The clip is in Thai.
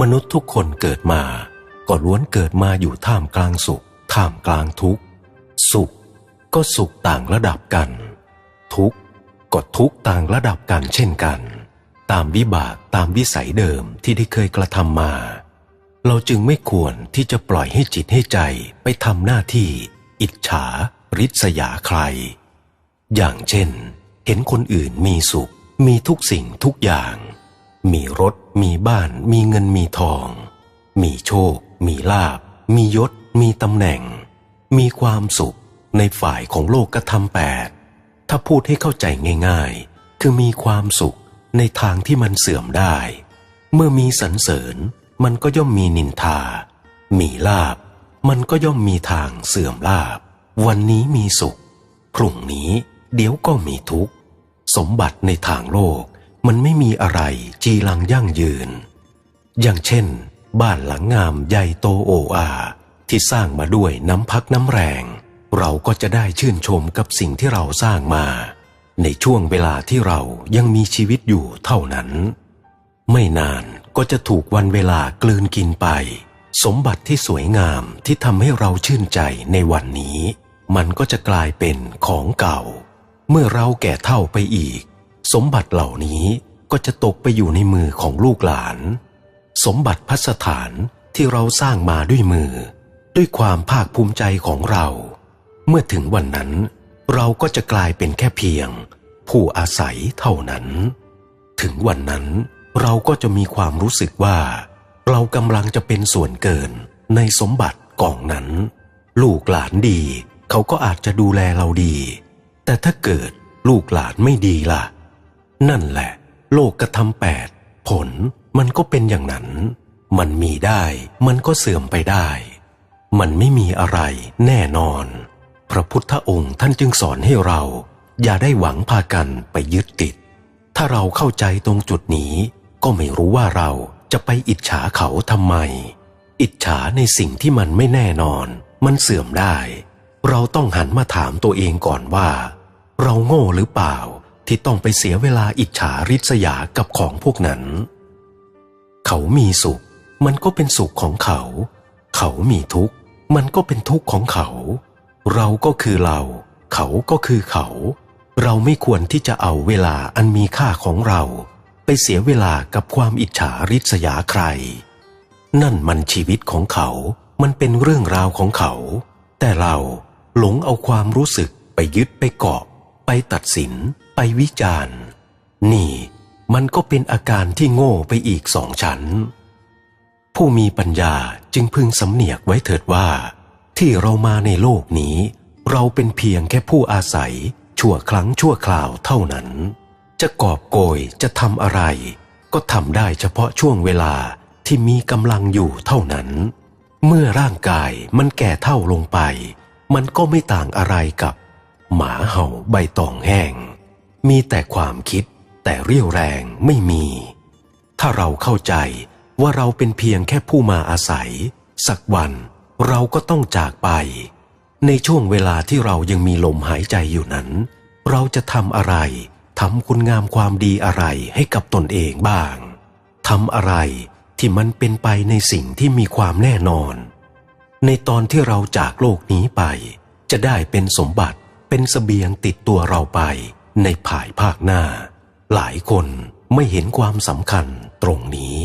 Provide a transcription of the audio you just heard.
มนุษย์ทุกคนเกิดมา ก็ล้วนเกิดมาอยู่ท่ามกลางสุข ท่ามกลางทุกข์ สุข ก็สุขต่างระดับกัน ทุกข์ก็ทุกข์ต่างระดับกันเช่นกัน ตามวิบากตามวิสัยเดิมที่ได้เคยกระทำมา เราจึงไม่ควรที่จะปล่อยให้จิตให้ใจไปทำหน้าที่ อิจฉา ริษยาใคร อย่างเช่น เห็นคนอื่นมีสุข มีทุกสิ่งทุกอย่าง มีรถ มีบ้าน มีเงินมีทอง มีโชค มีลาบ มียศ มีตำแหน่ง มีความสุขในฝ่ายของโลกกระทำแปด ถ้าพูดให้เข้าใจง่ายๆ คือมีความสุขในทางที่มันเสื่อมได้ เมื่อมีสรรเสริญ มันก็ย่อมมีนินทา มีลาบ มันก็ย่อมมีทางเสื่อมลาบ วันนี้มีสุข พรุ่งนี้เดี๋ยวก็มีทุกข์ สมบัติในทางโลก มันไม่มีอะไรจีรังยั่งยืน อย่างเช่น บ้านหลังงามใหญ่โตโออา ที่สร้างมาด้วยน้ำพักน้ำแรง เราก็จะได้ชื่นชมกับสิ่งที่เราสร้างมา ในช่วงเวลาที่เรายังมีชีวิตอยู่เท่านั้น ไม่นานก็จะถูกวันเวลากลืนกินไป สมบัติที่สวยงามที่ทำให้เราชื่นใจในวันนี้ มันก็จะกลายเป็นของเก่า เมื่อเราแก่เท่าไปอีก สมบัติเหล่านี้ก็จะตกไปอยู่ในมือของลูกหลาน สมบัติพัสถานที่เราสร้างมาด้วยมือ ด้วยความภาคภูมิใจของเรา เมื่อถึงวันนั้น เราก็จะกลายเป็นแค่เพียง ผู้อาศัยเท่านั้น ถึงวันนั้น เราก็จะมีความรู้สึกว่า เรากำลังจะเป็นส่วนเกินในสมบัติกองนั้น ลูกหลานดี เขาก็อาจจะดูแลเราดี แต่ถ้าเกิดลูกหลานไม่ดีล่ะ นั่นแหละ โลกกระทำแปดผลมันก็เป็นอย่างนั้น มันมีได้ มันก็เสื่อมไปได้ มันไม่มีอะไรแน่นอน พระพุทธองค์ท่านจึงสอนให้เรา อย่าได้หวังพากันไปยึดติด ถ้าเราเข้าใจตรงจุดนี้ ก็ไม่รู้ว่าเราจะไปอิจฉาเขาทำไม อิจฉาในสิ่งที่มันไม่แน่นอน มันเสื่อมได้ เราต้องหันมาถามตัวเองก่อนว่า เราโง่หรือเปล่า ที่ต้องไปเสียเวลาอิจฉาริษยากับของพวกนั้น เขามีสุข มันก็เป็นสุขของเขา เขามีทุกข์ มันก็เป็นทุกข์ของเขา เราก็คือเรา เขาก็คือเขา เราไม่ควรที่จะเอาเวลาอันมีค่าของเรา ไปเสียเวลากับความอิจฉาริษยาใคร นั่นมันชีวิตของเขา มันเป็นเรื่องราวของเขา แต่เราหลงเอาความรู้สึกไปยึดไปเกาะ ไปตัดสิน ไปวิจารณ์ นี่มันก็เป็นอาการที่โง่ไปอีกสองชั้น ผู้มีปัญญาจึงพึงสำเนียกไว้เถิดว่า ที่เรามาในโลกนี้ เราเป็นเพียงแค่ผู้อาศัย ชั่วครั้งชั่วคราวเท่านั้น จะกอบโกยจะทำอะไร ก็ทำได้เฉพาะช่วงเวลาที่มีกำลังอยู่เท่านั้น เมื่อร่างกายมันแก่เท่าลงไป มันก็ไม่ต่างอะไรกับ หมาเห่าใบตองแห้ง มีแต่ความคิดแต่เรี่ยวแรงไม่มี ถ้าเราเข้าใจว่าเราเป็นเพียงแค่ผู้มาอาศัย สักวันเราก็ต้องจากไป ในช่วงเวลาที่เรายังมีลมหายใจอยู่นั้น เราจะทำอะไรทำคุณงามความดีอะไรให้กับตนเองบ้างทำอะไรที่มันเป็นไปในสิ่งที่มีความแน่นอน ในตอนที่เราจากโลกนี้ไป จะได้เป็นสมบัติ เป็นสเสบียงติดตัวเราไปในภายภาคหน้า หลายคนไม่เห็นความสำคัญตรงนี้